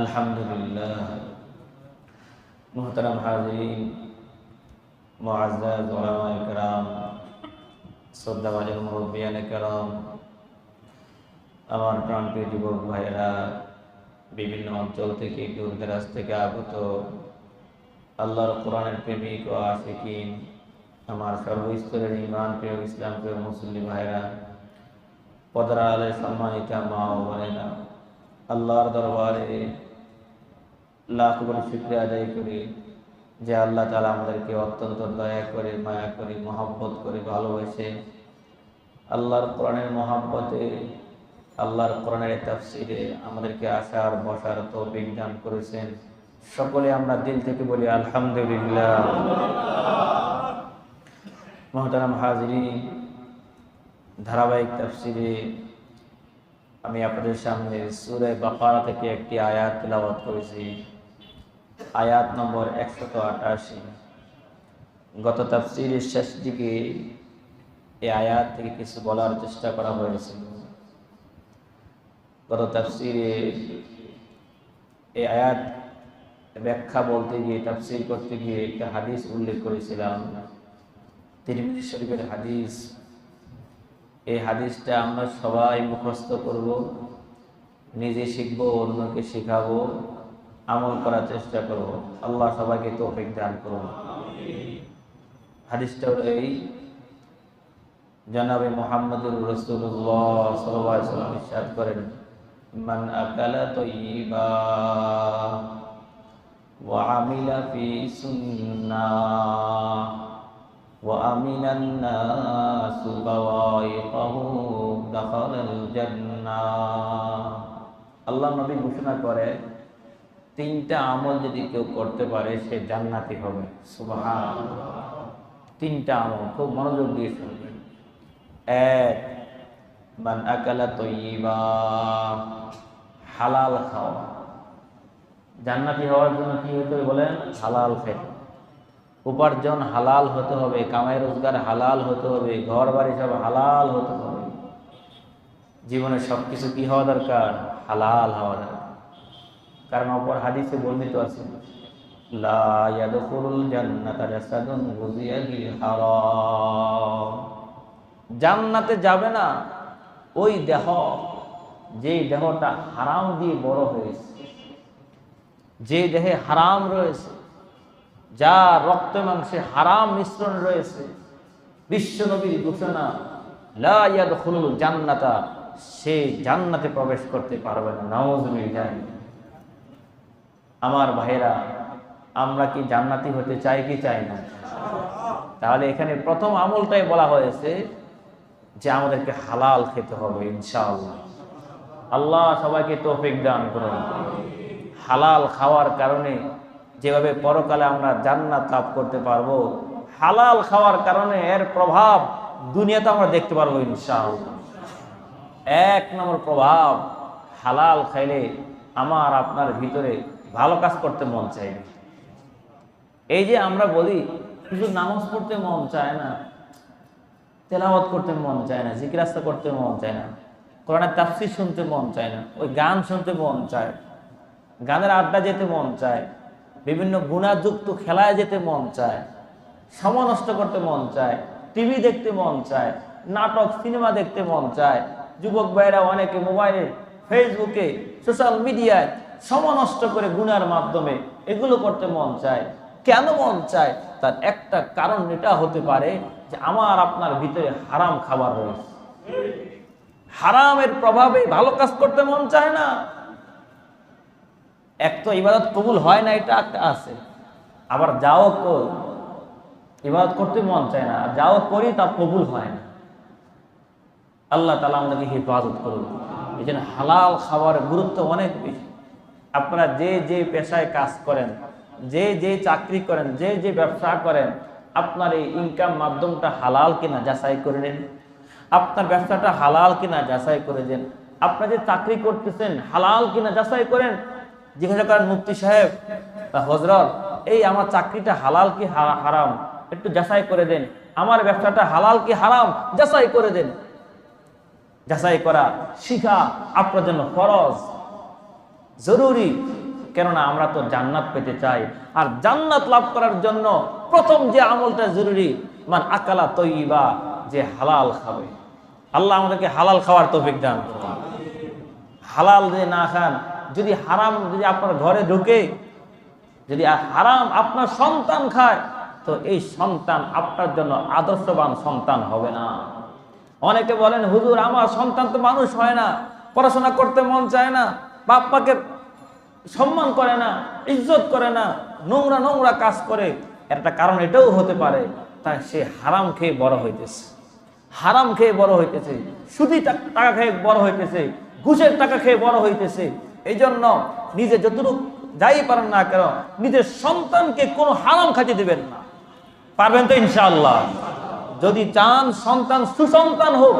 আলহামদুলিল্লাহ। মোহতারাম হাজির মুআজ্জাজ ওলামা একরাম শ্রদ্ধাভাজন মুরব্বিয়ান একরাম আমার প্রাণপ্রিয় যুবক ভাইয়েরা, বিভিন্ন অঞ্চল থেকে, দূর থেকে আগত আল্লাহর কোরআনের প্রেমিক ও আশিকিন, আমার সর্বস্তরের ইমান প্রিয় ইসলাম প্রিয় মুসলিম ভাইরা পদরা আলের সম্মানিত মা ও বোনেরা, আল্লাহর দরবারে লাখ করে শুক্রিয়া আদায় করি যে আল্লাহ তালা আমাদেরকে অত্যন্ত দয়া করে, মায়া করে, মহাব্বত করে ভালোবেসে আল্লাহর কোরআনের মহাব্বতে, আল্লাহর কোরআনের তাফসিরে আমাদেরকে আসার বসার, তৌফিক দান করেছেন। সকলে আমরা দিল থেকে বলি আলহামদুলিল্লাহ। মহতারাম হাজরি ধারাবাহিক তাফসিরে আমি আপনাদের সামনে সুরে বাকারা থেকে একটি আয়াত তেলাওয়াত করেছি। আয়াত নম্বর একশত আটাশি। গত তাফসিরের শেষ দিকে এই আয়াত থেকে কিছু বলার চেষ্টা করা হয়েছিল গত তাফসিরে এই আয়াত ব্যাখ্যা বলতে গিয়ে, তাফসির করতে গিয়ে একটা হাদিস উল্লেখ করেছিলাম। তিরমিজি শরীফের হাদিস। এই হাদিসটা আমরা সবাই মুখস্থ করব, নিজে শিখব, অন্যকে শেখাবো। আমল করার চেষ্টা করব আল্লাহ সবাইকে তৌফিক দান করুন হাদিসটা হলো এই জনাবে মোহাম্মদুর রসুল্লাহ সাল্লাম ইরশাদ করেন মান আকালা তৈবা وعمل في سنة وأمن الناس بوائقه دخل الجنة আল্লাহ নবী ঘোষণা করে তিনটা আমল যদি কেউ করতে পারে, সে জান্নাতি হবে। তিনটা আমল, খুব মনোযোগ দিয়ে শুনবেন। এক, মান আকালা তৈবা হালাল খাওয়া। জান্নাতি হওয়ার জন্য কি হতে হবে বলেন? হালাল খেতে উপার্জন হালাল হতে হবে, কামাই রোজগার হালাল হতে হবে ঘর বাড়ি সব হালাল হতে হবে। জীবনে সব কিছু কি হওয়া দরকার? হালাল হওয়া দরকার। কারণ অপর হাদিসে বর্ণিত আছে, লা জান্নাতা জান্নাতে যাবে না, ওই দেহ, যেই দেহটা হারাম দিয়ে বড় হয়েছে, যে দেহে হারাম রয়েছে, যা রক্ত মাংসে হারাম মিশ্রণ রয়েছে, বিশ্ব নবীর ঘোষণা লায়াদখুলুল জান্নাতা, সে জান্নাতে প্রবেশ করতে পারবে না নাউজুবিল্লাহ আমার ভাইরা আমরা কি জান্নাতি হতে চাই কি চাই না? তাহলে এখানে প্রথম আমলটাই বলা হয়েছে যে আমাদেরকে হালাল খেতে হবে, ইনশাআল্লাহ। আল্লাহ সবাইকে তৌফিক দান করুন। হালাল খাওয়ার কারণে যেভাবে পরকালে আমরা জান্নাত লাভ করতে পারব, হালাল খাওয়ার কারণে এর প্রভাব দুনিয়াতে আমরা দেখতে পারব, ইনশাআল্লাহ। এক নম্বর প্রভাব, হালাল খাইলে আমার আপনার ভিতরে ভালো কাজ করতে মন চাইবে এই যে আমরা বলি শুধু নামাজ পড়তে মন চায় না, তেলাওয়াত করতে মন চায় না জিজ্ঞাসা করতে মন চায় না, কোরআনের তাফসির শুনতে মন চায় না, ওই গান শুনতে মন চায়, গানের আড্ডা যেতে মন চায়, বিভিন্ন গুণাযুক্ত খেলায় যেতে মন চায়, সময় নষ্ট করতে মন চায়, টিভি দেখতে মন চায়, নাটক, সিনেমা দেখতে মন চায়, যুবক ভাইরা অনেকে মোবাইলে, ফেসবুকে, সোশ্যাল মিডিয়ায় সময় নষ্ট করে গুনার মাধ্যমে এগুলো করতে মন চায়। কেন মন চায়? তার একটা কারণ এটা হতে পারে যে আমার আপনার ভিতরে হারাম খাবার রয়েছে। হারামের প্রভাবে ভালো কাজ করতে মন চায় না। এক তো ইবাদত কবুল হয় না, এটা একটা আছে। আবার যাও ইবাদত করতে মন চায় না, আর যাও করি তা কবুল হয় না। আল্লাহ তালা আমাদেরকে হেফাজত করুন এই জন্য হালাল খাবার গুরুত্ব অনেক বেশি। আপনারা যে যে পেশায় কাজ করেন, যে যে চাকরি করেন, যে যে ব্যবসা করেন, আপনার এই ইনকাম মাধ্যমটা হালাল কিনা যাচাই করে নিন। আপনার ব্যবসাটা হালাল কিনা যাচাই করে দেন। আপনার যে চাকরি করতেছেন, হালাল কিনা যাচাই করেন। জিজ্ঞাসা করেন, মুফতি সাহেব হজরত, এই আমার চাকরিটা হালাল কি হারাম? একটু যাচাই করে দেন। আমার ব্যবসাটা হালাল কি হারাম? যাচাই করে দেন। যাচাই করা শিখা আপনার জন্য ফরজ। জরুরি। কেননা আমরা তো জান্নাত পেতে চাই। আর জান্নাত লাভ করার জন্য প্রথম যে আমলটা জরুরি, মান আকালা তৈবা যে হালাল খাবে। আল্লাহ আমাদেরকে হালাল খাওয়ার তৌফিক দান হালাল যদি না খান, যদি হারাম যদি আপনার ঘরে ঢুকে, যদি হারাম আপনার সন্তান খায়, তো এই সন্তান আপনার জন্য আদর্শবান সন্তান হবে না। অনেকে বলেন, হুজুর, আমার সন্তান তো মানুষ হয় না। পড়াশোনা করতে মন চায় না। বাপ্পাকে সম্মান করে না, ইজ্জত করে না, নোংরা নোংরা কাজ করে। একটা কারণ এটাও হতে পারে, তাই সে হারাম খেয়ে বড় হইতেছে। হারাম খেয়ে বড় হইতেছে, সুদি টাকা খেয়ে বড় হইতেছে, ঘুষের টাকা খেয়ে বড় হইতেছে। এই জন্য নিজে যতটুকু যাই পারেন না কেন, নিজের সন্তানকে কোনো হারাম খাইতে দিবেন না। পারবেন তো ইনশাআল্লাহ? যদি চান সন্তান, সুসন্তান হোক,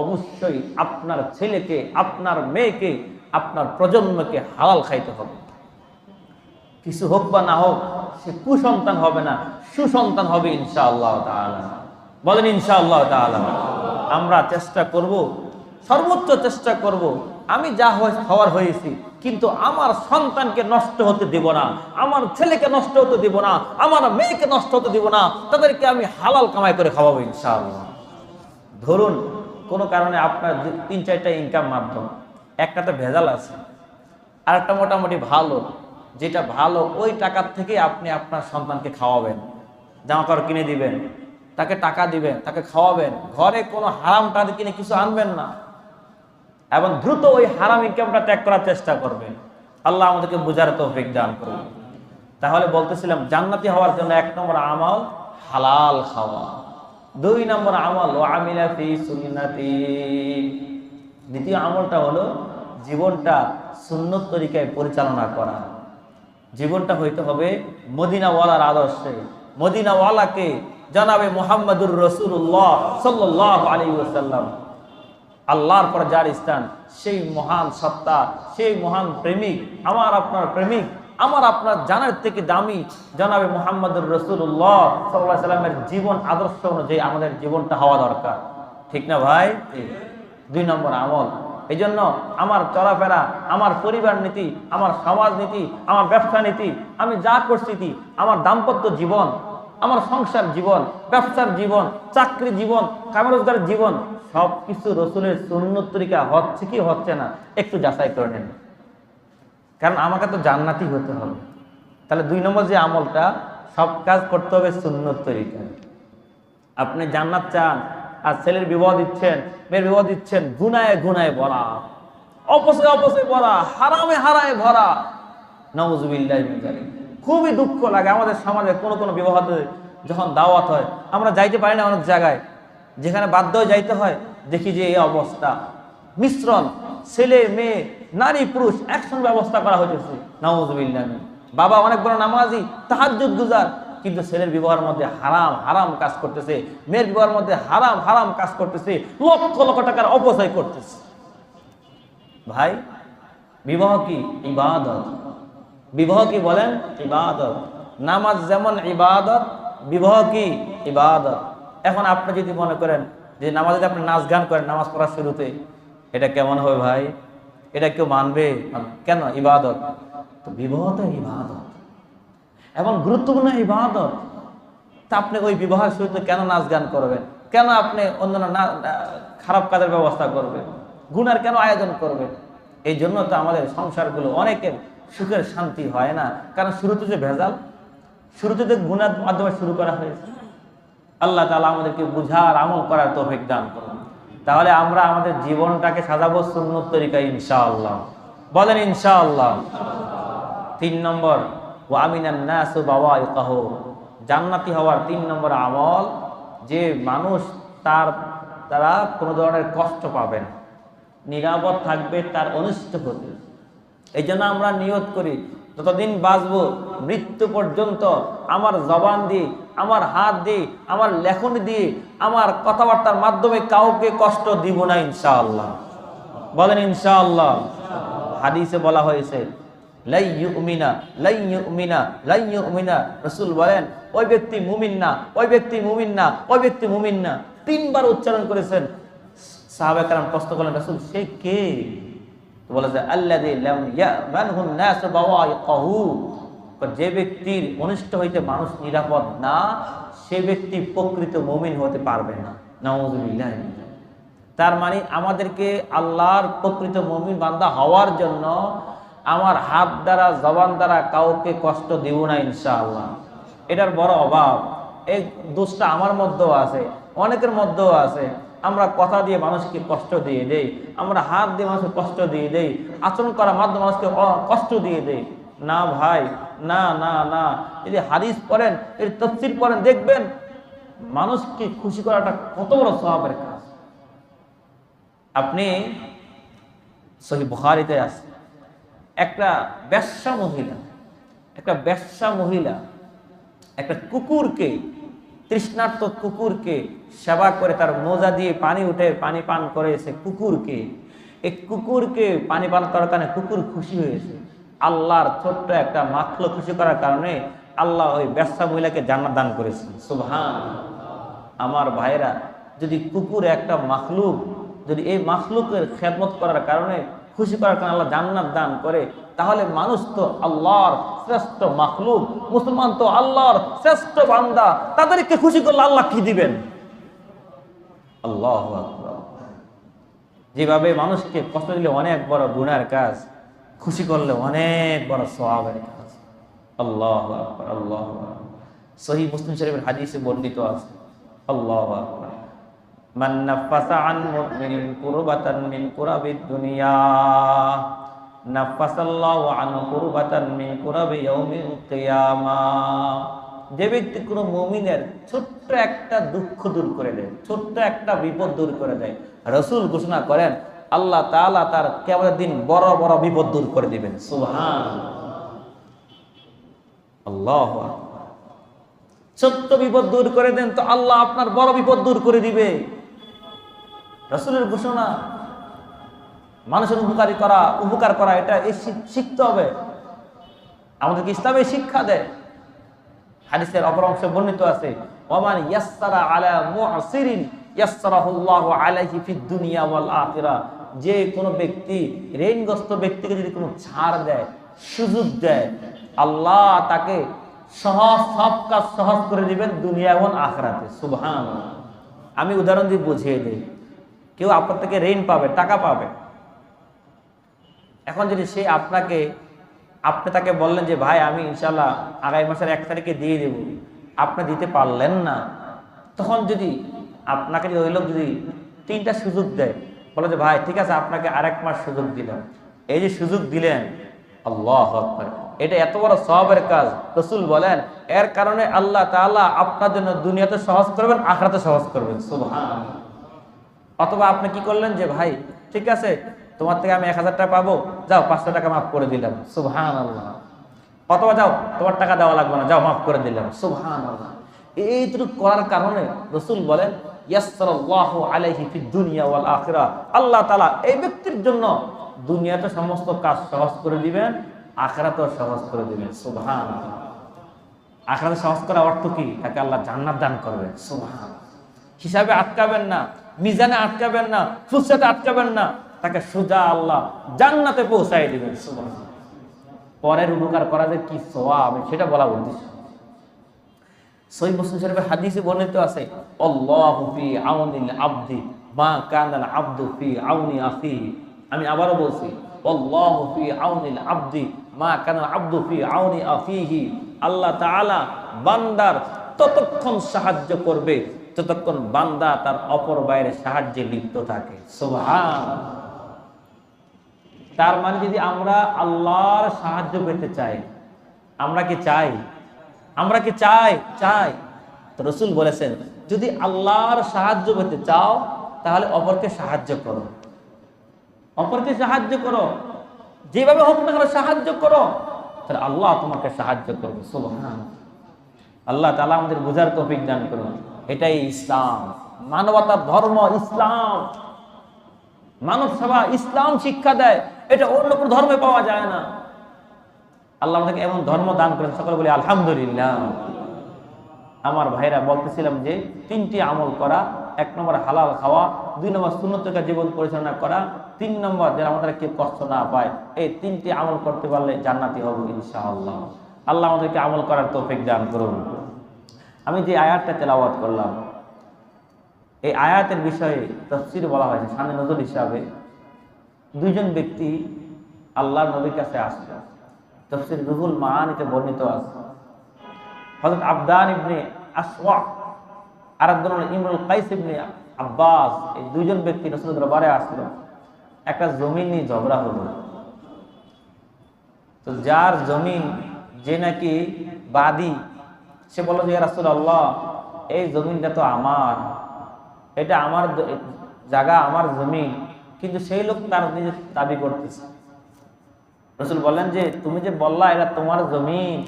অবশ্যই আপনার ছেলেকে, আপনার মেয়েকে আপনার প্রজন্মকে হালাল খাইতে হবে। কিছু হোক বা না হোক, সে কুসন্তান হবে না, সুসন্তান হবে ইনশাআল্লাহ তাআলা। বলেন ইনশাআল্লাহ তাআলা। আমরা চেষ্টা করব, সর্বোচ্চ চেষ্টা করব, আমি যা হওয়ার হয়েছি, কিন্তু আমার সন্তানকে নষ্ট হতে দেব না, আমার ছেলেকে নষ্ট হতে দেব না, আমার মেয়েকে নষ্ট হতে দেব না, তাদেরকে আমি হালাল কামাই করে খাওয়াবো ইনশাআল্লাহ। ধরুন, কোনো কারণে আপনার তিন চারটা ইনকাম মাধ্যম একটাতে ভেজাল আছে। আর একটা মোটামুটি ভালো, যেটা ভালো ওই টাকার থেকে আপনি আপনার সন্তানকে খাওয়াবেন। জামা কাপড় কিনে দিবেন, তাকে টাকা দিবেন, তাকে খাওয়াবেন। ঘরে কোনো হারাম টাকা কিনে কিছু আনবেন না। এবং দ্রুত ওই হারাম ইনকামটা ত্যাগ করার চেষ্টা করবেন। আল্লাহ আমাদেরকে বুঝার তৌফিক দান করুন। তাহলে বলতেছিলাম, জান্নাতি হওয়ার জন্য এক নম্বর আমল হালাল খাওয়া। দুই নম্বর আমল ওয়ামিলা ফি সুন্নতি। দ্বিতীয় আমলটা হলো জীবনটা সুন্নত তরিকায় পরিচালনা করা। জীবনটা হইতে হবে মদিনাওয়ালার আদর্শে। মদিনাওয়ালাকে জানাবে মোহাম্মদুর রসুল্লাহ সাল্লাহ আলী ওসাল্লাম আল্লাহর পর যার স্থান, সেই মহান সত্তা, সেই মহান প্রেমিক, আমার আপনার প্রেমিক, আমার আপনার জানার থেকে দামি জানাবে মোহাম্মদুর রসুল্লাহ সাল্লাহ সাল্লামের জীবন আদর্শ অনুযায়ী আমাদের জীবনটা হওয়া দরকার। ঠিক না ভাই? দুই নম্বর আমল। এই জন্য আমার চলাফেরা, আমার পরিবার নীতি, আমার সমাজ নীতি, আমার ব্যবসা নীতি, আমি যা করছি আমার দাম্পত্য জীবন, আমার সংসার জীবন, ব্যবসার জীবন, চাকরি জীবন কামরোজগার জীবন সব কিছু রসুলের সুন্নত তরিকা হচ্ছে কি হচ্ছে না, একটু যাচাই করে নেন। কারণ আমাকে তো জান্নাতি হতে হবে। তাহলে দুই নম্বর যে আমলটা, সব কাজ করতে হবে সুন্নত তরিকায়। আপনি জান্নাত চান আর ছেলের বিবাহ দিচ্ছেন, মেয়ের বিবাহ দিচ্ছেন, গুনায় গুনায় ভরা। অপসে অপসে ভরা, হারামে হারায় ভরা। নওয়াজুবিল্লাহ খুবই দুঃখ লাগে আমাদের সমাজে কোনো কোনো বিবাহতে যখন দাওয়াত হয়, আমরা যাইতে পারি না অনেক জায়গায়। যেখানে বাধ্য হয়ে যাইতে হয়, দেখি যে এই অবস্থা। মিশ্রণ, ছেলে, মেয়ে, নারী, পুরুষ, একসঙ্গে ব্যবস্থা করা হয়েছে নওয়াজুবিল্লাহ বাবা অনেক বড় নামাজি, তাহাজ্জুদ গুজার। কিন্তু ছেলের বিবাহের মধ্যে হারাম হারাম কাজ করতেছে। মেয়ের বিবাহের মধ্যে হারাম হারাম কাজ করতেছে। লক্ষ লক্ষ টাকার অপচয় করতেছে। ভাই, বিবাহ কি ইবাদত? বিবাহ কি বলেন? ইবাদত। নামাজ যেমন ইবাদত, বিবাহ কি ইবাদত? এখন আপনি যদি মনে করেন যে নামাজ যদি আপনি নাচ গান করেন, নামাজ পড়ার শুরুতে, এটা কেমন হবে ভাই? এটা কেউ মানবে? কেন? ইবাদত। তো বিবাহ তো ইবাদত। এবং গুরুত্বপূর্ণ ইবাদত। তা আপনি ওই বিবাহের শুরুতে কেন নাচ গান করবেন? কেন আপনি অন্যান্য না- খারাপ কাজের ব্যবস্থা করবেন? গুনার কেন আয়োজন করবেন? এই জন্য তো আমাদের সংসারগুলো অনেকের সুখের শান্তি হয় না। কারণ শুরুতে যে ভেজাল, শুরুতে যে গুণার মাধ্যমে শুরু করা হয়েছে। আল্লাহ তালা আমাদেরকে বুঝার, আমল করার তৌফিক দান করুন। তাহলে আমরা আমাদের জীবনটাকে সাজাবো সুন্নত তরিকায় ইনশাআল্লাহ। বলেন ইনশাআল্লাহ। তিন নম্বর। ও আমিনান নাসু বাবা ইকাহ জান্নাতি হওয়ার তিন নম্বর আমল, যে মানুষ তার তারা কোনো ধরনের কষ্ট পাবে না। নিরাপদ থাকবে তার অনিষ্ট হতে এই জন্য আমরা নিয়ত করি, যতদিন বাঁচবো, মৃত্যু পর্যন্ত আমার জবান দিয়ে, আমার হাত দিয়ে, আমার লেখন দিয়ে, আমার কথাবার্তার মাধ্যমে কাউকে কষ্ট দিব না ইনশাআল্লাহ। বলেন ইনশাআল্লাহ। হাদিসে বলা হয়েছে রাসূল বলেন, ওই ব্যক্তি না, ওই ব্যক্তি না, ওই ব্যক্তি মুমিন না। তিনবার উচ্চারণ করেছেন। যে ব্যক্তির অনিষ্ট হইতে মানুষ নিরাপদ না, সে ব্যক্তি প্রকৃত মুমিন হতে পারবে না। তার মানে আমাদেরকে আল্লাহর প্রকৃত মুমিন বান্দা হওয়ার জন্য আমার হাত দ্বারা, জবান দ্বারা কাউকে কষ্ট দেব না, ইনশাআল্লাহ। এটার বড় অভাব। এই দোষটা আমার মধ্যেও আছে, অনেকের মধ্যেও আছে। আমরা কথা দিয়ে মানুষকে কষ্ট দিয়ে দেই, আমরা হাত দিয়ে মানুষকে কষ্ট দিয়ে দেই, আচরণ করার মাধ্যমে মানুষকে কষ্ট দিয়ে দেই। না ভাই, না না না। যদি হাদিস পড়েন এর তফসির পড়েন, দেখবেন মানুষকে খুশি করাটা কত বড় স্বভাবের কাজ। আপনি সহি বুখারিতে আছে একটা ব্যবসা মহিলা, একটা ব্যবসা মহিলা, একটা কুকুরকে, তৃষ্ণার্ত কুকুরকে সেবা করে, তার মোজা দিয়ে পানি উঠে, পানি পান করে সে কুকুরকে, এই কুকুরকে পানি পান করার কারণে কুকুর খুশি হয়েছে। আল্লাহর ছোট্ট একটা মাখলো খুশি করার কারণে আল্লাহ ওই ব্যবসা মহিলাকে জান্নাত দান করেছেন। সুবহান আমার ভাইরা যদি কুকুর একটা মাখলুক, যদি এই মাখলুকের খেদমত করার কারণে খুশি করার কারণে আল্লাহ জান্নাত দান করে। তাহলে মানুষ তো আল্লাহর শ্রেষ্ঠ মাখলুক, মুসলমান তো আল্লাহর শ্রেষ্ঠ বান্দা। তাদেরকে খুশি করলে আল্লাহ কি দিবেন? আল্লাহ যেভাবে মানুষকে কষ্ট দিলে অনেক বড় গুণার কাজ, খুশি করলে অনেক বড় সওয়াবের কাজ। আল্লাহ আল্লাহ। সহি মুসলিম শরীফের হাদিসে বর্ণিত আছে। আল্লাহ আকবার। মান নাফাসা আন মুমিনিন কুরবাতান মিন কুরাবিদ দুনিয়া। নাফাসাল্লাহু আন কুরবাতান মিন কুরাবি ইয়াউমিল কিয়ামাহ যে ব্যক্তি কোনো মুমিনের ছোট্ট একটা দুঃখ দূর করে দেয়, ছোট্ট একটা বিপদ দূর করে দেয়, রসুল ঘোষণা করেন, আল্লাহ তাআলা তার কেমন দিন বড় বড় বিপদ দূর করে দিবেন। সুবহান আল্লাহ ছোট্ট বিপদ দূর করে দেন তো আল্লাহ আপনার বড় বিপদ দূর করে দিবে। রসুলের ঘোষণা, মানুষের উপকারী করা, উপকার করা, এটা এই শিখতে হবে। আমাদেরকে ইসলামে শিক্ষা দেয় হাদিসের অপর অংশে বর্ণিত আছে আলা দুনিয়া যে কোনো ব্যক্তি, ঋণগ্রস্ত ব্যক্তিকে যদি কোনো ছাড় দেয়, সুযোগ দেয়, আল্লাহ তাকে সহজ, সব কাজ সহজ করে দিবেন দুনিয়া এবং আখরাতে। সুবহান আমি উদাহরণ দিয়ে বুঝিয়ে দিই। কেউ আপনার থেকে ঋণ পাবে, টাকা পাবে। এখন যদি সে আপনাকে, আপনি তাকে বললেন যে, ভাই, আমি ইনশাল্লাহ আগামী মাসের এক তারিখে দিয়ে দেব। আপনি দিতে পারলেন না। তখন যদি আপনাকে যদি ওই লোক যদি তিনটা সুযোগ দেয়, বলে যে, ভাই, ঠিক আছে, আপনাকে আরেক মাস সুযোগ দিলাম। এই যে সুযোগ দিলেন, আল্লাহ এটা এত বড় সবের কাজ। রসুল বলেন, এর কারণে আল্লাহ তাআলা আপনার জন্য দুনিয়াতে সহজ করবেন আখড়াতে সহজ করবেন। সুবহান অথবা আপনি কি করলেন যে, ভাই, ঠিক আছে, তোমার থেকে আমি এক হাজার টাকা পাবো, যাও, পাঁচশো টাকা মাফ করে দিলাম। সুবহান আল্লাহ অথবা যাও, তোমার টাকা দেওয়া লাগবে না, যাও, মাফ করে দিলাম। সুবহান আল্লাহ এইটুকু করার কারণে রসুল বলেন আল্লাহ তাআলা এই ব্যক্তির জন্য দুনিয়াতে সমস্ত কাজ সহজ করে দিবেন, আখিরাতেও সহজ করে দিবেন। সুবহান আখরাতে সহজ করা অর্থ কি? তাকে আল্লাহ জান্নাত দান করবে সুবহান হিসাবে আটকাবেন না। মিজানে আটকাবেন না ফুসরাতে আটকাবেন না, তাকে সোজা আল্লাহ জান্নাতে পৌঁছাই দিবেন পরের উপকার করা কি সওয়াব, সেটা বলা উদ্দেশ্য সহি মুসলিম শরীফের হাদিসে বর্ণিত আছে আবদি, মা কানাল আবদু ফি আউনি আখিহি আমি আবারও বলছি ফি আউনিল আবদি, মা কানাল আবদু ফি আউনি আখিহি আল্লাহ তাআলা বান্দার ততক্ষণ সাহায্য করবে ততক্ষণ বান্দা তার অপর বাইরে সাহায্যে লিপ্ত থাকে। তার মানে যদি আমরা আল্লাহর সাহায্য পেতে চাই, আমরা কি চাই? আমরা কি চাই? চাই। রসুল বলেছেন, যদি আল্লাহর সাহায্য পেতে চাও, তাহলে অপরকে সাহায্য করো। অপরকে সাহায্য করো। যেভাবে হোক না সাহায্য করো। তাহলে আল্লাহ তোমাকে সাহায্য করবে। সুবহান। আল্লাহ তালা আমাদের বোঝার তৌফিক দান করুন। এটাই ইসলাম। মানবতার ধর্ম, ইসলাম। মানব সেবা ইসলাম শিক্ষা দেয়। এটা অন্য কোনো ধর্মে পাওয়া যায় না। আল্লাহ আমাদেরকে এমন ধর্ম দান করেন সকলে বলি, আলহামদুলিল্লাহ। আমার ভাইরা বলতেছিলাম যে, তিনটি আমল করা, এক নম্বর হালাল খাওয়া, দুই নম্বর শূন্যতকা জীবন পরিচালনা করা, তিন নম্বর যেন আমাদের কেউ কষ্ট না পায়। এই তিনটি আমল করতে পারলে জান্নাতি হব ইনশাআল্লাহ। আল্লাহ আমাদেরকে আমল করার তৌফিক দান করুন। আমি যে আয়াতটা তেলাওয়াত করলাম, এই আয়াতের বিষয়ে তফসির বলা হয়েছে সামনে নজর হিসাবে। দুইজন ব্যক্তি আল্লাহ নবীর কাছে আসবে তফসির রুহুল মাহানিতে বর্ণিত আছে। হজরত আবদান ইবনে আসওয়া আর একজন ইমরুল কাইস ইবনে আব্বাস। এই দুইজন ব্যক্তি রসুল দরবারে আসলো। একটা জমি নিয়ে ঝগড়া হলো। তো যার জমিন যে নাকি বাদী সে বলল যে রাসুল আল্লাহ এই জমিনটা তো আমার। এটা আমার জায়গা, আমার জমিন। কিন্তু সেই লোক তার নিজে দাবি করতেছে। রসুল বললেন যে, তুমি যে বললা, এটা তোমার জমিন।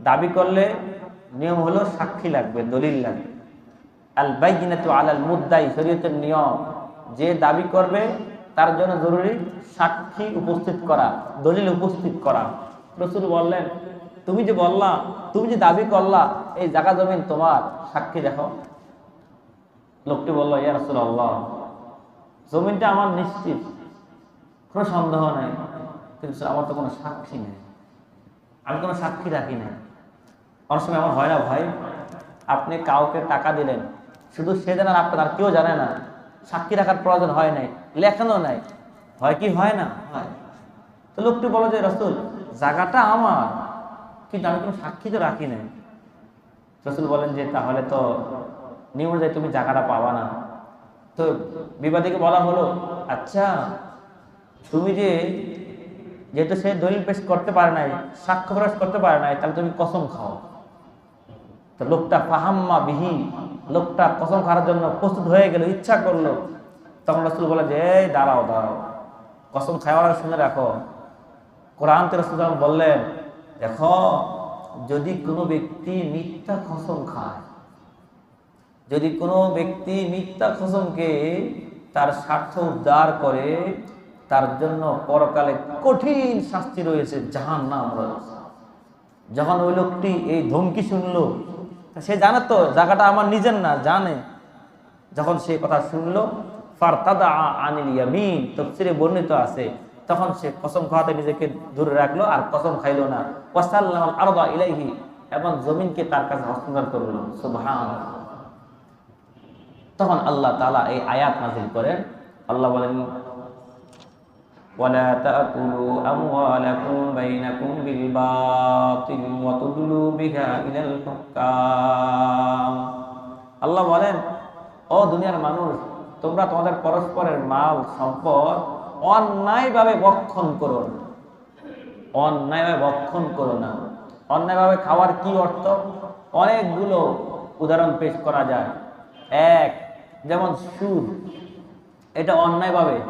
দাবি করলে নিয়ম হলো সাক্ষী লাগবে, দলিল লাগবে। আল বাইজিনা তো আল আল মুদ্দাই, শরীয়তের নিয়ম। যে দাবি করবে, তার জন্য জরুরি সাক্ষী উপস্থিত করা, দলিল উপস্থিত করা। রসুল বললেন তুমি যে বললা, তুমি যে দাবি করলা, এই জাগা জমিন তোমার সাক্ষী দেখো। লোকটি বলল, ইয়া রসুল আল্লাহ জমিনটা আমার নিশ্চিত, কোনো সন্দেহ নাই, কিন্তু আমার তো কোনো সাক্ষী নেই। আমি কোনো সাক্ষী রাখি নাই। অনেক সময় এমন হয় না ভাই, আপনি কাউকে টাকা দিলেন, শুধু সে জানেন আপনার, আর কেউ জানে না, সাক্ষী রাখার প্রয়োজন হয় নাই লেখানো নাই, হয় কি হয় না? হয়। তো লোকটি বলো যে, রসুল জায়গাটা আমার কিন্তু আমি কোনো সাক্ষী তো রাখি নাই। রসুল বলেন যে, তাহলে তো নিয়ম অনুযায়ী তুমি জায়গাটা পাবা না। তো বিবাদীকে বলা হলো আচ্ছা তুমি যে, যেহেতু সে দলিল পেশ করতে পারে নাই, সাক্ষ্য প্রকাশ করতে পারে নাই, তাহলে তুমি কসম খাও। তো লোকটা ফাহাম্মা বিহি, লোকটা কসম খাওয়ার জন্য প্রস্তুত হয়ে গেল, ইচ্ছা করল। তখন রসুল বলে যে, এই দাঁড়াও দাঁড়াও, কসম খাওয়ার শুনে রাখো। কোরআন তে রসুল বললেন দেখো, যদি কোনো ব্যক্তি মিথ্যা খসম খায়, যদি কোনো ব্যক্তি মিথ্যা খসমকে তার স্বার্থ উদ্ধার করে, তার জন্য পরকালে কঠিন শাস্তি রয়েছে জাহান নাম রয়েছে। যখন ওই লোকটি এই ধমকি শুনলো সে জানে তো, জায়গাটা আমার নিজের না, জানে। যখন সে কথা শুনলো, ফারতাদা আনিল ইয়ামিন, তফসিরে বর্ণিত আছে তখন সে কসম খাওয়াতে নিজেকে দূরে রাখলো আর কসম খাইলো না ওয়াসাল্লাম আরদা ইলাইহি এবং জমিনকে তার কাছে হস্তান্তর করলো সুবহান তখন আল্লাহ তাআলা এই আয়াত নাযিল করেন আল্লাহ বলেন ولا تأكلوا أموالكم بينكم بالباطل وتدلوا بها إلى الحكام আল্লাহ বলেন ও দুনিয়ার মানুষ তোমরা তোমাদের পরস্পরের মাল সম্পদ অন্যায়ভাবে বক্ষণ করো না। অন্যায়ভাবে বক্ষণ করো না। অন্যায়ভাবে খাওয়ার কি অর্থ? অনেকগুলো উদাহরণ পেশ করা যায়। এক, যেমন সুদ। এটা অন্যায়ভাবে।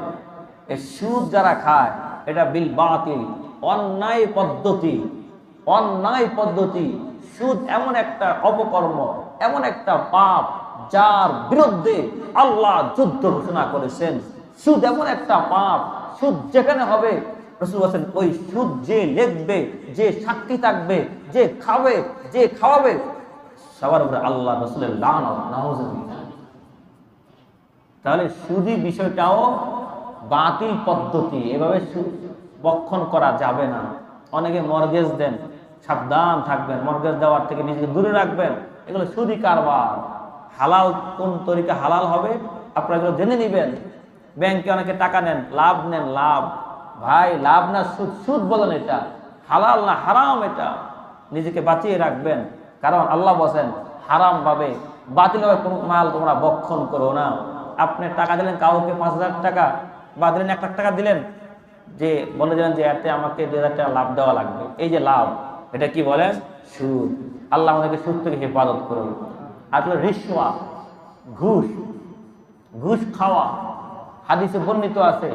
এই সুদ যারা খায়, এটা বিল বাতিল। অন্যায় পদ্ধতি। অন্যায় পদ্ধতি। সুদ এমন একটা অপকর্ম, এমন একটা পাপ যার বিরুদ্ধে আল্লাহ যুদ্ধ ঘোষণা করেছেন। সুদ এমন একটা পাপ, সুদ যেখানে হবে, রসুল বলছেন, ওই সুদ যে লিখবে, যে সাক্ষী থাকবে, যে খাবে, যে খাওয়াবে, সবার উপরে আল্লাহ রসুলের লান তাহলে সুদি বিষয়টাও বাতিল পদ্ধতি, এভাবে বক্ষণ করা যাবে না। অনেকে মর্গেজ দেন, সাবধান থাকবেন, মর্গেজ দেওয়ার থেকে নিজেকে দূরে রাখবেন। এগুলো সুদি কারবার। হালাল কোন তরিকা হালাল হবে, আপনারা এগুলো জেনে নেবেন। ব্যাংকে অনেকে টাকা নেন, লাভ নেন, লাভ। ভাই, লাভ না সুদ সুদ বলেন এটা। হালাল না হারাম এটা। নিজেকে বাঁচিয়ে রাখবেন। কারণ আল্লাহ বসেন হারাম ভাবে বাতিলভাবে কোনো মাল তোমরা বক্ষণ করো না। আপনি টাকা দিলেন, কাউকে পাঁচ হাজার টাকা, বা দিলেন এক লাখ টাকা দিলেন, যে বলে দিলেন যে এতে আমাকে দু হাজার টাকা লাভ দেওয়া লাগবে। এই যে লাভ, এটা কি বলেন সুদ। আল্লাহ আমাদেরকে সুদ থেকে হেফাজত করুন। আসলে রিসওয়া ঘুষ। ঘুষ খাওয়া। হাদিসে বর্ণিত আছে,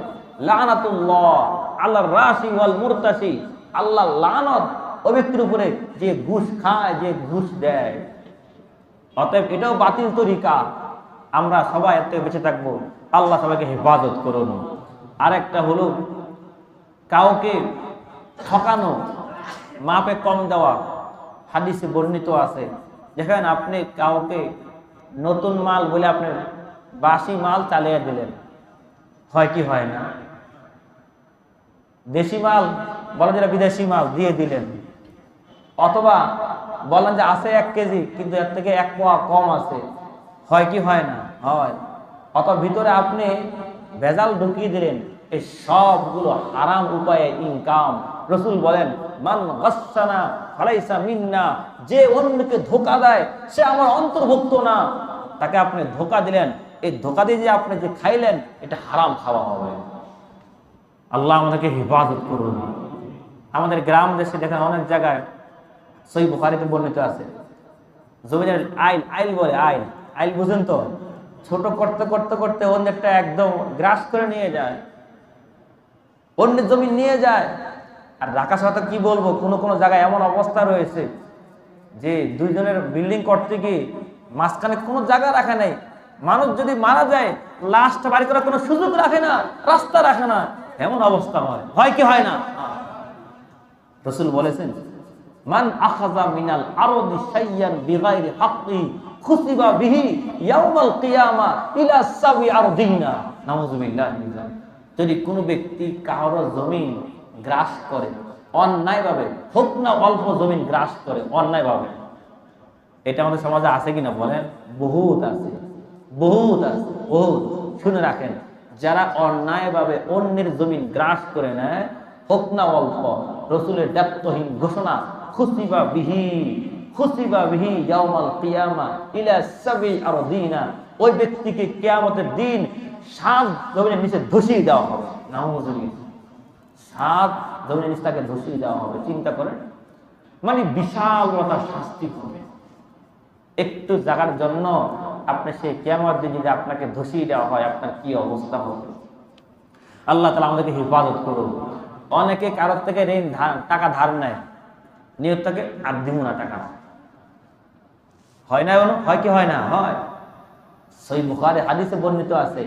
লানাতুল্লাহ আল্লাহ রাশি ওয়াল মুরতাসি আল্লাহ লানত ওই ব্যক্তির উপরে যে ঘুষ খায়, যে ঘুষ দেয়। অতএব এটাও বাতিল তরিকা। আমরা সবাই এর বেঁচে থাকব। আল্লাহ সবাইকে হেফাজত করুন। আরেকটা হলো কাউকে ঠকানো, মাপে কম দেওয়া। হাদিসে বর্ণিত আছে, যেখানে আপনি কাউকে নতুন মাল বলে আপনি বাসি মাল চালিয়ে দিলেন। হয় কি হয় না? দেশি মাল, বলেন যেটা বিদেশি মাল, দিয়ে দিলেন। অথবা বলেন যে আছে এক কেজি, কিন্তু এর থেকে এক পোয়া কম আছে। হয় কি হয় না? হয়। অথবা ভিতরে আপনি ভেজাল ঢুকিয়ে দিলেন এই সবগুলো হারাম উপায়ে ইনকাম। রসুল বলেন, মান গাসানা ফালাইসা মিন্না যে অন্যকে ধোকা দেয়, সে আমার অন্তর্ভুক্ত না। তাকে আপনি ধোকা দিলেন এই ধোকা দিয়ে যে আপনি যে খাইলেন, এটা হারাম খাওয়া হবে। আল্লাহ আমাদেরকে হেফাজত করুন। আমাদের গ্রাম, দেশে দেখেন অনেক জায়গায় সই বুখারিতে বর্ণিত আছে। জমিনের আইল আইল বলে, আইল। আইল বুঝেন তো? ছোট করতে করতে করতে অন্যেরটা একদম গ্রাস করে নিয়ে যায়। অন্যের জমি নিয়ে যায়। আর ঢাকা শহরে কি বলব? কোনো কোনো জায়গায় এমন অবস্থা রয়েছে যে দুইজনের বিল্ডিং করতে গিয়ে মাঝখানে কোনো জায়গা রাখা নাই। মানুষ যদি মারা যায়, লাশটা বাড়ি করার কোনো সুযোগ রাখে না, রাস্তা রাখে না, এমন অবস্থা হয়। হয় কি হয় না? রসুল বলেছেন, মান আখাযা মিনাল আরদি শাইয়ান বিগাইরি হাক্কি খুসিবা বিহি ইয়াউমাল কিয়ামা ইলা সাবি আরদিনা। নাউযুবিল্লাহ মিন যদি কোনো ব্যক্তি কারও জমিন গ্রাস করে, অন্যায়ভাবে, হোক না অল্প জমিন গ্রাস করে, অন্যায়ভাবে, এটা আমাদের সমাজে আছে কিনা বলেন? বহুত আছে। বহুত আছে, বহুত। শুনে রাখেন, যারা অন্যায়ভাবে অন্যের জমিন গ্রাস করে নেয়, হোক না অল্প, রসুলের দায়িত্বহীন ঘোষণা খুশিবা বিহি খুশিবা বিহি ইয়াউমাল কিয়ামা ইলা সাবি আরদিনা, ওই ব্যক্তিকে কিয়ামতের দিন সাত জমিনের নিচে ধসিয়ে দেওয়া হবে। নাউজুবিল্লাহ সাত জমিনের নিচে তাকে ধসিয়ে দেওয়া হবে, চিন্তা করেন। মানে বিশাল মতো শাস্তি হবে। একটু জাগার জন্য আপনি সেই কেমন দিন যদি আপনাকে ধসিয়ে দেওয়া হয়, আপনার কি অবস্থা হবে? আল্লাহ তালা আমাদেরকে হেফাজত করুন। অনেকে কারোর থেকে ঋণ টাকা ধার নেয়, নিয়ত থেকে, আর দিব না টাকা। হয় না? হয় কি হয় না? হয়। সই বুখারে হাদিসে বর্ণিত আছে,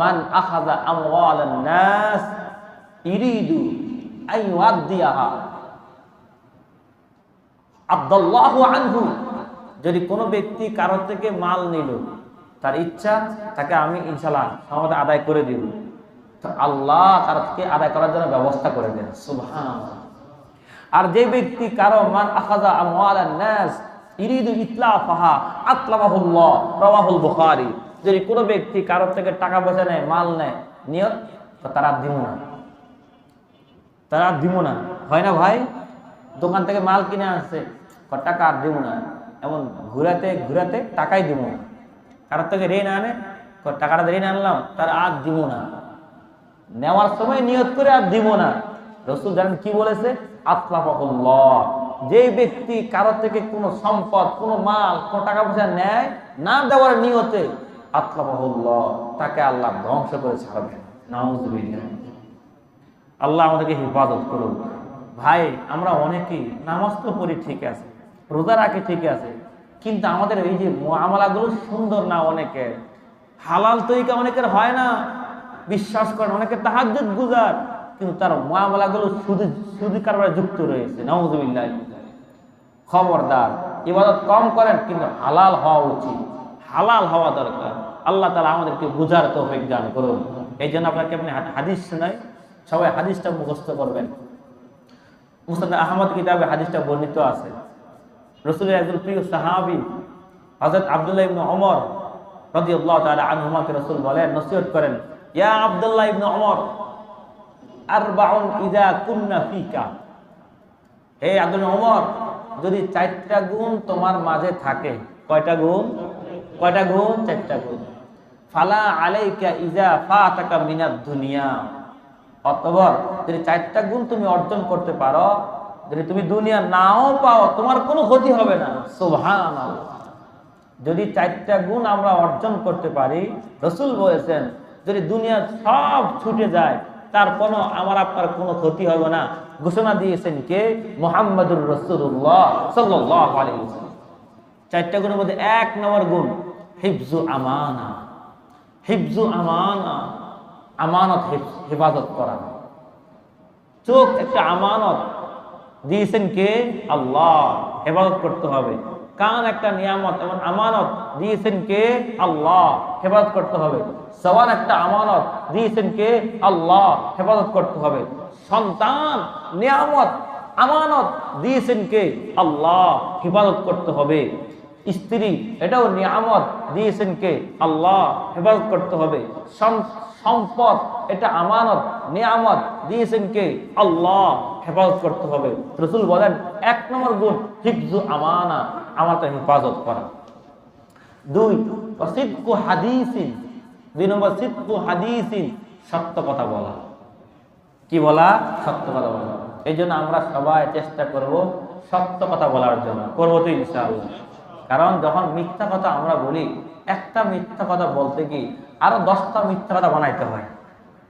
মান আখাযা আমওয়ালান নাস, ইরিদু আন ইউআদ্দিয়াহা। আব্দুল্লাহ আনহু যদি কোনো ব্যক্তি কারও থেকে মাল নিল, তার ইচ্ছা, তাকে আমি ইনশাল্লাহ আদায় করে দিব। আল্লাহ কারও থেকে আদায় করার জন্য ব্যবস্থা করে দেন। সুবহান আর যে ব্যক্তি কারও মান আখাজা আমওয়ালান নাস, ইরিদু ইতলাফাহা আতলাবাহুল্লাহ রাওয়াহুল বুখারী। যদি কোনো ব্যক্তি কারোর থেকে টাকা পয়সা নেয়, মাল নেয়, নিয়ত, তো তারা দিব না। তারা দিব না। হয় না ভাই? দোকান থেকে মাল কিনে আসছে টাকা আর দিব না? এমন ঘুরাতে ঘুরাতে টাকাই দিব না। কারোর থেকে ঋণ আনে টাকাটা ঋণ আনলাম, তার আর দিব না। নেওয়ার সময় নিয়ত করে আর দিব না। রসুল জানেন কি বলেছে? আতলাফাহুল্লাহ। যে ব্যক্তি কারোর থেকে কোনো সম্পদ, কোনো মাল, কোনো টাকা পয়সা নেয়, না দেওয়ার নিয়তে আতলাফাহুল্লাহ, তাকে আল্লাহ ধ্বংস করে ছাড়বেন নাউজুবিল্লাহ। আল্লাহ আমাদেরকে হেফাজত করুন ভাই, আমরা অনেকেই নামাজ তো পড়ি, ঠিক আছে। রোজা রাখি ঠিক আছে, কিন্তু আমাদের এই যে আমলাগুলো সুন্দর না অনেকের, হালাল তরিকা অনেকের হয় না, বিশ্বাস করেন অনেকে তাহাজ্জুদ গুজার, কিন্তু তার মামলাগুলো শুধু শুধু কারবারে যুক্ত রয়েছে নওয়াজুবিল্লাহ খবরদার, ইবাদত কম করেন, কিন্তু হালাল হওয়া উচিত, হালাল হওয়া দরকার। আল্লাহ তালা আমাদেরকে বুঝার তৌফিক দান করুন। এই জন্য আপনাকে আপনি হাদিস শোনাই, সবাই হাদিসটা মুখস্থ করবেন। মুসাদ আহমদ কিতাবে হাদিসটা বর্ণিত আছে। রসুলের একজন প্রিয় সাহাবি হজরত আবদুল্লাহ ইবনে ওমর রাদিয়াল্লাহু তাআলা আনহুমাকে রসুল বলেন, নসিহত করেন, ইয়া আব্দুল্লাহ ইবনে ওমর, আরবাউন ইযা কুন্না ফিকা। হে আব্দুল ওমর, যদি চারটা গুণ তোমার মাঝে থাকে, কয়টা গুণ? কয়টা গুণ? চারটা গুণ। ফালা আলাইকা ইজা ফাতাকা মিনাদ দুনিয়া। অতঃপর যদি চারটা গুণ তুমি অর্জন করতে পারো যদি তুমি দুনিয়া নাও পাও, তোমার কোনো ক্ষতি হবে না। সুবহানাল্লাহ। যদি চারটা গুণ আমরা অর্জন করতে পারি, রসুল বলেছেন, যদি দুনিয়া সব ছুটে যায় তার কোনো আমার আপনার কোনো ক্ষতি হবে না। ঘোষণা দিয়েছেন কে? মোহাম্মদুর রসুল্লাহ সাল্লাহ চারটা গুণের মধ্যে এক নম্বর গুণ হিফজু আমানা। হিফজু আমানা, আমানত হেফ- হেফাজত করা। চোখ একটা আমানত দিয়েছেন কে? আল্লাহ। হেফাজত করতে হবে। কান একটা নিয়ামত এবং আমানত দিয়েছেন কে? আল্লাহ। হেফাজত করতে হবে। সওয়াল একটা আমানত দিয়েছেন কে? আল্লাহ। হেফাজত করতে হবে। সন্তান নিয়ামত, আমানত দিয়েছেন কে? আল্লাহ। হেফাজত করতে হবে। স্ত্রী, এটাও নিয়ামত দিয়েছেন কে? আল্লাহ। হেফাজত করতে হবে। সম্পদ, এটা আমানত, নিয়ামত দিয়েছেন কে? আল্লাহ। হেফাজত করতে হবে। রসুল বলেন, এক নম্বর গুণ হিফজু আমানা, আমানতের হেফাজত করা। দুই অসিদ্কু হাদিসিন, দুই নম্বর সিদ্কু হাদিসিন, সত্য কথা বলা। কি বলা? সত্য কথা বলা। এই জন্য আমরা সবাই চেষ্টা করব সত্য কথা বলার জন্য। করব তো ইনশাআল্লাহ। কারণ যখন মিথ্যা কথা আমরা বলি, একটা মিথ্যা কথা বলতে কি আরও দশটা মিথ্যা কথা বানাইতে হয়।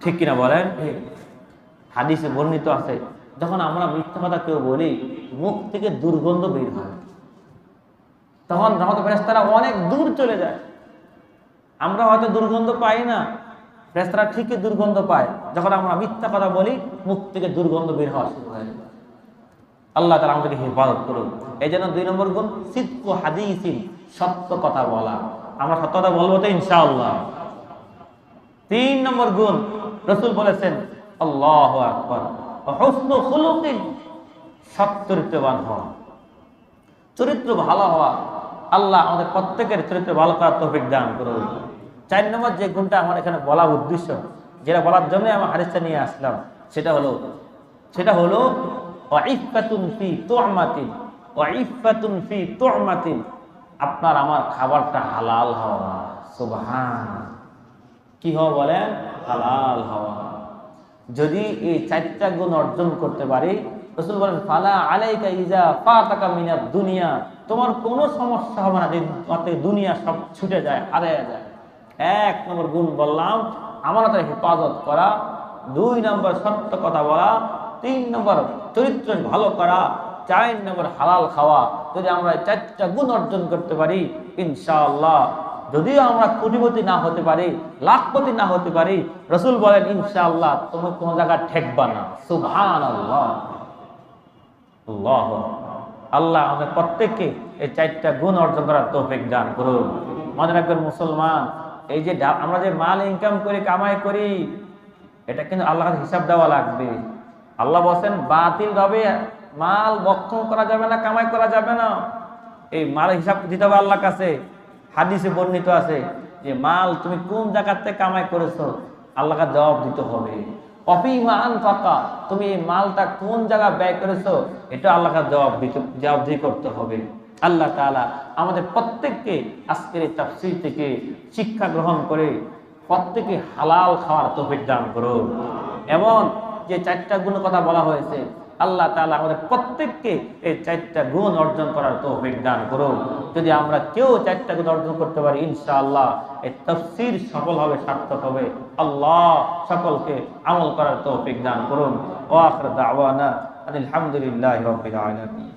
ঠিক কিনা বলেন? হাদিসে বর্ণিত আছে যখন আমরা মিথ্যা কথা কেউ বলি, মুখ থেকে দুর্গন্ধ বের হয়। তখন রহমত ফেরেস্তারা অনেক দূর চলে যায়। আমরা হয়তো দুর্গন্ধ পাই না। ফেরেস্তারা ঠিকই দুর্গন্ধ পায়। যখন আমরা মিথ্যা কথা বলি, মুখ থেকে দুর্গন্ধ বের হয়। আল্লাহ তালা আমাদেরকে হেফাজত করুন এই জন্য দুই নম্বর গুণ সিদ্ধ হাদিসিন, সত্য কথা বলা। আমরা সত্য কথা বলব তো ইনশাআল্লাহ। তিন নম্বর গুণ, রসুল বলেছেন, আল্লাহ আকবর। হুসন খুলুকিন সচ্চরিত্রবান হওয়া। চরিত্র ভালো হওয়া। আল্লাহ আমাদের প্রত্যেকের চরিত্র ভালো করার তৌফিক দান করুন। চার নম্বর যে গুণটা আমার এখানে বলার উদ্দেশ্য, যেটা বলার জন্য আমার হারিসটা নিয়ে আসলাম, সেটা হলো সেটা হলো, ওয়াইফাতুন ফি তুমাতিন, ওয়াইফাতুন ফি তুমাতিন। আপনার আমার খাবারটা হালাল হওয়া, সুবহান। কি হওয়া বলেন? হালাল হওয়া। যদি এই চারটা গুণ অর্জন করতে পারি, রসুল বলেন, ফালা আলাইকা ইজা ফাতাকা মিনাদ দুনিয়া। তোমার কোনো সমস্যা হবে না যে দুনিয়া সব ছুটে যায়, হারায় যায়। এক নম্বর গুণ বললাম আমানতের হেফাজত করা। দুই নম্বর সত্য কথা বলা। তিন নম্বর চরিত্র ভালো করা। চার নম্বর হালাল খাওয়া। যদি আমরা চারটা গুণ অর্জন করতে পারি, ইনশাআল্লাহ যদিও আমরা কোটিপতি না হতে পারি, লাখপতি না হতে পারি, রসুল বলেন, ইনশাআল্লাহ তুমি কোনো জায়গায় ঠেকবা না। সুভান আল্লাহ আল্লাহ আল্লাহ আমাদের প্রত্যেককে এই চারটা গুণ অর্জন করার তৌফিক দান করুন। মনে রাখবেন, মুসলমান, এই যে আমরা যে মাল ইনকাম করে, কামাই করি, এটা কিন্তু আল্লাহর হিসাব দেওয়া লাগবে। আল্লাহ বলছেন, বাতিল ভাবে মাল বক্ষণ করা যাবে না, কামাই করা যাবে না। এই মাল হিসাব দিতে হবে আল্লাহর কাছে। হাদিসে বর্ণিত আছে যে মাল তুমি কোন জায়গাতে কামাই করেছ আল্লাহকে জবাব দিতে হবে। অপিমান ফাঁকা তুমি এই মালটা কোন জায়গায় ব্যয় করেছ, এটা আল্লাহকে জবাব দিতে জবাবদিহি করতে হবে। আল্লাহ তাআলা আমাদের প্রত্যেককে আজকের এই তাফসীর থেকে শিক্ষা গ্রহণ করে প্রত্যেকে হালাল খাওয়ার তৌফিক দান করুন এবং যে চারটা গুণ কথা বলা হয়েছে আল্লাহ তালা আমাদের প্রত্যেককে এই চারটা গুণ অর্জন করার তৌফিক দান করুন। যদি আমরা কেউ চারটা গুণ অর্জন করতে পারি, ইনশাআল্লাহ এই তফসির সফল হবে, সার্থক হবে। আল্লাহ সকলকে আমল করার তৌফিক দান করুন। ও আখর দাওয়ানা আলহামদুলিল্লাহ রবিল আলামিন।